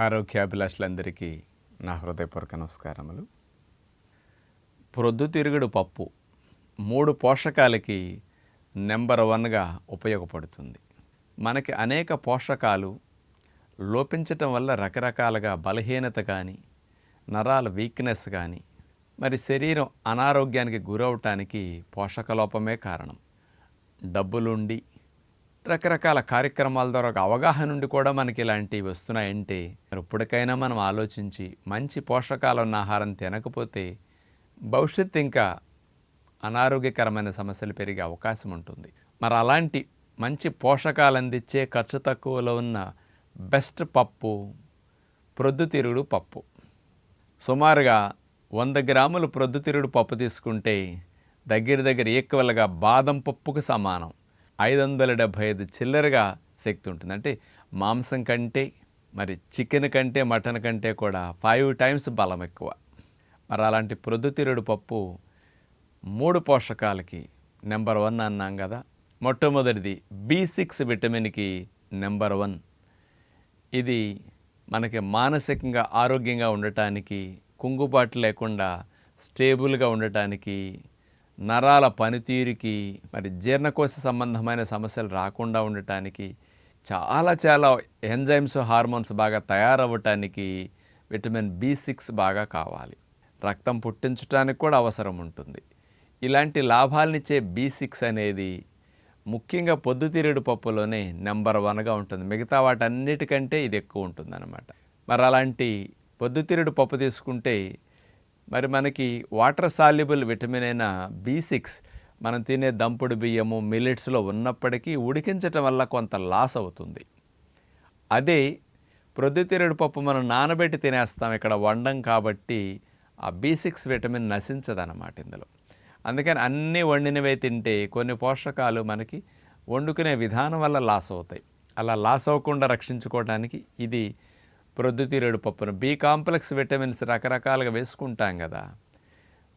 ఆరోగ్యాభిలాషులందరికీ నా హృదయపూర్వక నమస్కారములు. ప్రొద్దుతిరుగుడు పప్పు మూడు పోషకాలకి నెంబర్ వన్గా ఉపయోగపడుతుంది. మనకి అనేక పోషకాలు లోపించటం వల్ల రకరకాలుగా బలహీనత కానీ నరాల వీక్నెస్ కానీ మరి శరీరం అనారోగ్యానికి గురవటానికి పోషకలోపమే కారణం. డబ్బులుండి రకరకాల కార్యక్రమాల ద్వారా ఒక అవగాహన నుండి కూడా మనకి ఇలాంటివి వస్తున్నాయంటే మరి ఇప్పటికైనా మనం ఆలోచించి మంచి పోషకాలు ఉన్న ఆహారం తినకపోతే భవిష్యత్తు ఇంకా అనారోగ్యకరమైన సమస్యలు పెరిగే అవకాశం ఉంటుంది. మరి అలాంటి మంచి పోషకాలు అందించే ఖర్చు తక్కువలో ఉన్న బెస్ట్ పప్పు ప్రొద్దుతిరుగుడు పప్పు. సుమారుగా వంద గ్రాములు ప్రొద్దుతిరుగుడు పప్పు తీసుకుంటే దగ్గర దగ్గర ఈక్వల్గా బాదం పప్పుకు సమానం. ఐదు వందల డెబ్భై ఐదు చిల్లరగా శక్తి ఉంటుంది అంటే మాంసం కంటే మరి చికెన్ కంటే మటన్ కంటే కూడా ఫైవ్ టైమ్స్ బలం ఎక్కువ. మరి అలాంటి ప్రొద్దుతిరుడు పప్పు మూడు పోషకాలకి నెంబర్ వన్ అన్నాం కదా. మొట్టమొదటిది బి సిక్స్ విటమిన్కి నెంబర్ వన్ ఇది మనకి మానసికంగా ఆరోగ్యంగా ఉండటానికి కుంగుబాటు లేకుండా స్టేబుల్గా ఉండటానికి నరాల పనితీరుకి మరి జీర్ణకోశ సంబంధమైన సమస్యలు రాకుండా ఉండటానికి చాలా చాలా ఎంజైమ్స్ హార్మోన్స్ బాగా తయారవ్వటానికి విటమిన్ బి సిక్స్ బాగా కావాలి. రక్తం పుట్టించడానికి కూడా అవసరం ఉంటుంది. ఇలాంటి లాభాలనిచ్చే బి సిక్స్ అనేది ముఖ్యంగా పొద్దుతిరుడు పప్పులోనే నెంబర్ వన్గా ఉంటుంది. మిగతా వాటన్నిటికంటే ఇది ఎక్కువ ఉంటుంది అనమాట మరి అలాంటి పొద్దుతిరుడు పప్పు తీసుకుంటే మరి మనకి వాటర్ సాల్యుబుల్ విటమిన్ అయిన బి సిక్స్ మనం తినే దంపుడు బియ్యము మిల్లెట్స్లో ఉన్నప్పటికీ ఉడికించటం వల్ల కొంత లాస్ అవుతుంది. అదే ప్రొద్దుతిరుడు పప్పు మనం నానబెట్టి తినేస్తాం ఇక్కడ వండం కాబట్టి ఆ బి సిక్స్ విటమిన్ నశించదన్నమాట ఇందులో. అందుకని అన్నీ వండినవే తింటే కొన్ని పోషకాలు మనకి వండుకునే విధానం వల్ల లాస్ అవుతాయి. అలా లాస్ అవ్వకుండా రక్షించుకోవడానికి ఇది ప్రొద్దుతిరుడు పప్పును. బి కాంప్లెక్స్ విటమిన్స్ రకరకాలుగా వేసుకుంటాం కదా.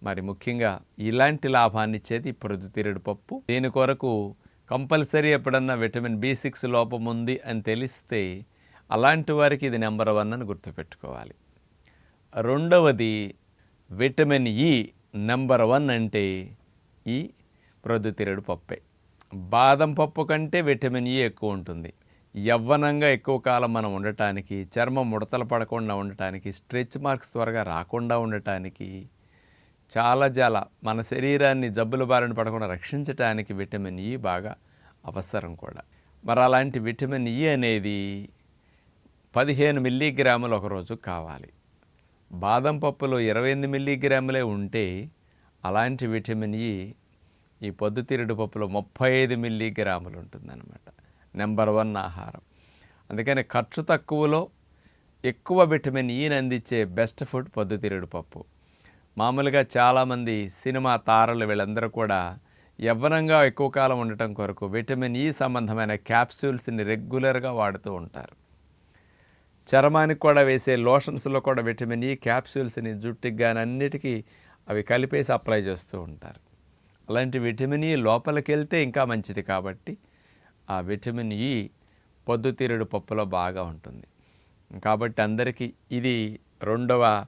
మరి ముఖ్యంగా ఇలాంటి లాభాన్ని ఇచ్చేది ఈ పప్పు. దీని కొరకు కంపల్సరీ ఎప్పుడన్నా విటమిన్ బి సిక్స్ లోపం ఉంది అని తెలిస్తే అలాంటి వారికి ఇది నెంబర్ వన్ అని గుర్తుపెట్టుకోవాలి. రెండవది విటమిన్ ఈ నెంబర్ వన్ అంటే ఈ ప్రొద్దుతిరుడు పప్పే. బాదం పప్పు కంటే విటమిన్ ఈ ఎక్కువ ఉంటుంది. యవ్వనంగా ఎక్కువ కాలం మనం ఉండటానికి చర్మం ముడతలు పడకుండా ఉండటానికి స్ట్రెచ్ మార్క్స్ త్వరగా రాకుండా ఉండటానికి చాలా చాలా మన శరీరాన్ని జబ్బుల బారిన పడకుండా రక్షించటానికి విటమిన్ ఈ బాగా అవసరం కూడా. మరి అలాంటి విటమిన్ ఈ అనేది పదిహేను మిల్లీగ్రాములు ఒకరోజు కావాలి. బాదం పప్పులో ఇరవై ఎనిమిది మిల్లీగ్రాములే ఉంటే అలాంటి విటమిన్ e ఈ ఈ పొద్దుతిరుడు పప్పులో ముప్పై ఐదు మిల్లీగ్రాములు ఉంటుందన్నమాట. నెంబర్ వన్ ఆహారం. అందుకని ఖర్చు తక్కువలో ఎక్కువ విటమిన్ ఈని అందించే బెస్ట్ ఫుడ్ పొద్దుతిరుగుడు పప్పు. మామూలుగా చాలామంది సినిమా తారలు వీళ్ళందరూ కూడా యవ్వనంగా ఎక్కువ కాలం ఉండటం కొరకు విటమిన్ ఈ సంబంధమైన క్యాప్సూల్స్ని రెగ్యులర్గా వాడుతూ ఉంటారు. చర్మానికి కూడా వేసే లోషన్స్లో కూడా విటమిన్ ఈ క్యాప్సూల్స్ని జుట్టుకి కానీ అన్నిటికీ అవి కలిపేసి అప్లై చేస్తూ ఉంటారు. అలాంటి విటమిన్ ఈ లోపలికి వెళ్తే ఇంకా మంచిది కాబట్టి ఆ విటమిన్ ఈ పొద్దుతిరుడు పప్పులో బాగా ఉంటుంది. కాబట్టి అందరికీ ఇది రెండవ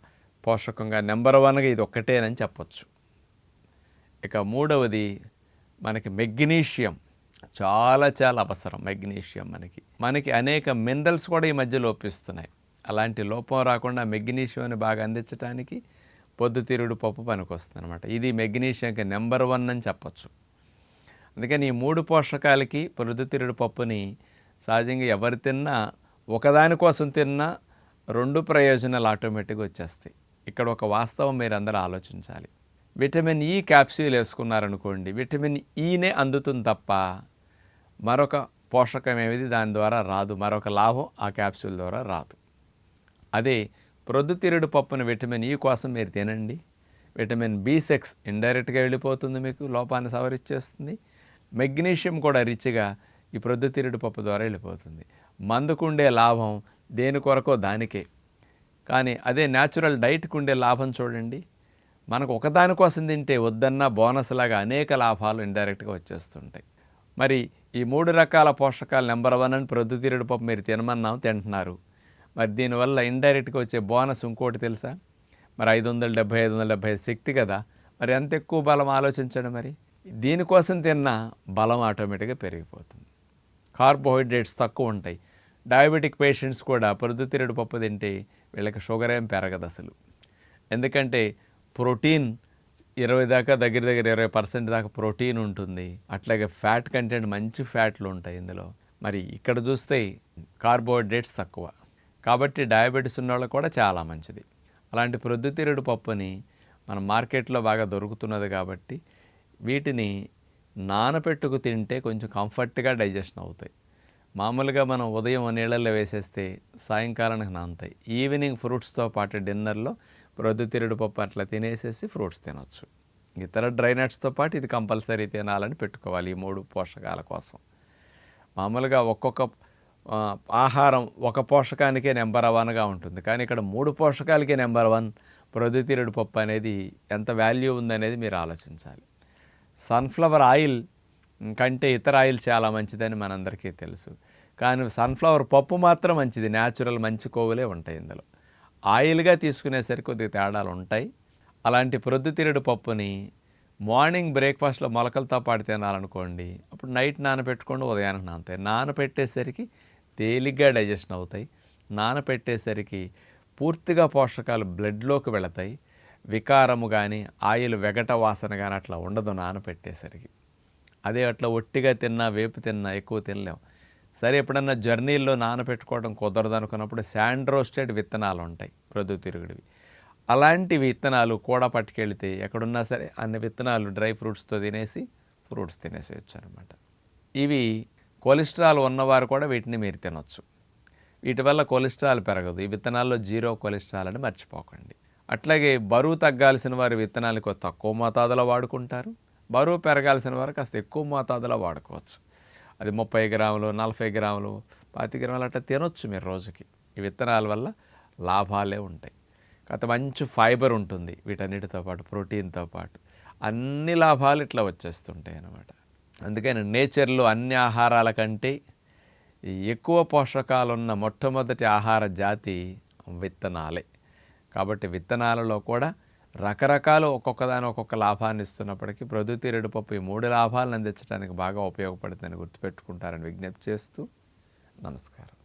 పోషకంగా నెంబర్ వన్గా ఇది ఒక్కటేనని చెప్పొచ్చు. ఇక మూడవది మనకి మెగ్నీషియం. చాలా చాలా అవసరం మెగ్నీషియం మనకి. మనకి అనేక మినరల్స్ కూడా ఈ మధ్య లోపిస్తున్నాయి. అలాంటి లోపం రాకుండా మెగ్నీషియంని బాగా అందించడానికి పొద్దుతిరుడు పప్పు పనికొస్తుంది అనమాట ఇది మెగ్నీషియంకి నెంబర్ వన్ అని చెప్పొచ్చు. అందుకని ఈ మూడు పోషకాలకి పొద్దుతిరుడు పప్పుని సహజంగా ఎవరు తిన్నా ఒకదానికోసం తిన్నా రెండు ప్రయోజనాలు ఆటోమేటిక్గా వచ్చేస్తాయి. ఇక్కడ ఒక వాస్తవం మీరు అందరూ ఆలోచించాలి. విటమిన్ ఈ క్యాప్సూల్ వేసుకున్నారనుకోండి విటమిన్ ఈనే అందుతుంది తప్ప మరొక పోషకం ఏమిది? దాని ద్వారా రాదు. మరొక లాభం ఆ క్యాప్సూల్ ద్వారా రాదు. అదే ప్రొద్దుతిరుడు పప్పున విటమిన్ ఈ కోసం మీరు తినండి. విటమిన్ బి సిక్స్ ఇండైరెక్ట్గా వెళ్ళిపోతుంది మీకు లోపాన్ని సవరిచ్చేస్తుంది మెగ్నీషియం కూడా రిచ్గా ఈ ప్రొద్దుతిరుడు పప్పు ద్వారా వెళ్ళిపోతుంది. మందుకుండే లాభం దేని కొరకో దానికే. కానీ అదే న్యాచురల్ డైట్కి ఉండే లాభం చూడండి. మనకు ఒకదాని కోసం తింటే వద్దన్న బోనస్ లాగా అనేక లాభాలు ఇండైరెక్ట్గా వచ్చేస్తుంటాయి. మరి ఈ మూడు రకాల పోషకాలు నెంబర్ వన్ అని ప్రొద్దుతిరుడు పప్పు మీరు తినమన్నాం తింటున్నారు. మరి దీనివల్ల ఇండైరెక్ట్గా వచ్చే బోనస్ ఇంకోటి తెలుసా? మరి ఐదు వందల డెబ్బై ఐదు వందల డెబ్బై శక్తి కదా. మరి ఎంత ఎక్కువ బలం ఆలోచించండి మరి? దీనికోసం తిన్న బలం ఆటోమేటిక్గా పెరిగిపోతుంది. కార్బోహైడ్రేట్స్ తక్కువ ఉంటాయి. డయాబెటిక్ పేషెంట్స్ కూడా పొద్దుతిరుడు పప్పు తింటే వీళ్ళకి షుగర్ ఏం పెరగదు అసలు. ఎందుకంటే ప్రోటీన్ ఇరవై దాకా దగ్గర దగ్గర ఇరవై పర్సెంట్ దాకా ప్రోటీన్ ఉంటుంది. అట్లాగే ఫ్యాట్ కంటెంట్ మంచి ఫ్యాట్లు ఉంటాయి ఇందులో. మరి ఇక్కడ చూస్తే కార్బోహైడ్రేట్స్ తక్కువ. కాబట్టి డయాబెటీస్ ఉన్న వాళ్ళకి కూడా చాలా మంచిది. అలాంటి ప్రొద్దుతిరుడు పప్పుని మన మార్కెట్లో బాగా దొరుకుతున్నది కాబట్టి వీటిని నానపెట్టుకు తింటే కొంచెం కంఫర్ట్గా డైజెషన్ అవుతాయి. మామూలుగా మనం ఉదయం నీళ్ళల్లో వేసేస్తే సాయంకాలానికి నానుతాయి. ఈవినింగ్ ఫ్రూట్స్తో పాటు డిన్నర్లో ప్రొద్దుతిరుడు పప్పు అట్లా తినేసేసి ఫ్రూట్స్ తినొచ్చు. ఇతర డ్రై నట్స్తో పాటు ఇది కంపల్సరీ తినాలని పెట్టుకోవాలి ఈ మూడు పోషకాల కోసం. మామూలుగా ఒక్కొక్క ఆహారం ఒక పోషకానికే నెంబర్ వన్గా ఉంటుంది. కానీ ఇక్కడ మూడు పోషకాలకే నెంబర్ వన్ ప్రొద్దుతిరుడు పప్పు అనేది ఎంత వాల్యూ ఉందనేది మీరు ఆలోచించాలి. సన్ఫ్లవర్ ఆయిల్ కంటే ఇతర ఆయిల్ చాలా మంచిదని మనందరికీ తెలుసు. కానీ సన్ఫ్లవర్ పప్పు మాత్రం మంచిది. న్యాచురల్ మంచి కొవ్వులే ఉంటాయి ఇందులో. ఆయిల్గా తీసుకునేసరికి కొద్దిగా తేడాలు ఉంటాయి. అలాంటి ప్రొద్దుతిరుడు పప్పుని మార్నింగ్ బ్రేక్ఫాస్ట్లో మొలకలతో పాటు తినాలనుకోండి. అప్పుడు నైట్ నానబెట్టుకోండి ఉదయానికి నానతాయి. నానబెట్టేసరికి తేలిగ్గా డైజెషన్ అవుతాయి. నానబెట్టేసరికి పూర్తిగా పోషకాలు బ్లడ్లోకి వెళతాయి. వికారము కానీ ఆయిల్ వెగట వాసన కానీ అట్లా ఉండదు నానబెట్టేసరికి అదే అట్లా ఒట్టిగా తిన్నా వేపు తిన్నా ఎక్కువ తినలేం. సరే ఎప్పుడన్నా జర్నీల్లో నానబెట్టుకోవడం కుదరదు అనుకున్నప్పుడు శాండ్ రోస్టెడ్ విత్తనాలు ఉంటాయి ప్రొద్దుతిరుగుడివి అలాంటి విత్తనాలు కూడా పట్టుకెళ్తే ఎక్కడున్నా సరే అన్ని విత్తనాలు డ్రై ఫ్రూట్స్తో తినేసి ఫ్రూట్స్ తినేసేయచ్చు అనమాట ఇవి కొలెస్ట్రాల్ ఉన్నవారు కూడా వీటిని మీరు తినొచ్చు. వీటి వల్ల కొలెస్ట్రాల్ పెరగదు. ఈ విత్తనాల్లో జీరో కొలెస్ట్రాల్ అని మర్చిపోకండి. అట్లాగే బరువు తగ్గాల్సిన వారి విత్తనాలు కొ- తక్కువ మోతాదులో వాడుకుంటారు. బరువు పెరగాల్సిన వారు కాస్త ఎక్కువ మోతాదులో వాడుకోవచ్చు. అది ముప్పై గ్రాములు నలభై గ్రాములు పాతి గ్రాములు అట్లా తినొచ్చు మీరు రోజుకి. ఈ విత్తనాల వల్ల లాభాలే ఉంటాయి. కాకపోతే మంచి ఫైబర్ ఉంటుంది వీటన్నిటితో పాటు ప్రోటీన్తో పాటు. అన్ని లాభాలు ఇట్లా వచ్చేస్తుంటాయి అన్నమాట. అందుకని నేచర్లో అన్ని ఆహారాల కంటే ఈ ఎక్కువ పోషకాలున్న మొట్టమొదటి ఆహార జాతి విత్తనాలే. కాబట్టి విత్తనాలలో కూడా రకరకాలు ఒక్కొక్కదాని ఒక్కొక్క లాభాన్ని ఇస్తున్నప్పటికీ ప్రొద్దుతిరుడు పప్పు ఈ మూడు లాభాలను అందించడానికి బాగా ఉపయోగపడుతుందని గుర్తుపెట్టుకుంటారని విజ్ఞప్తి చేస్తూ నమస్కారం.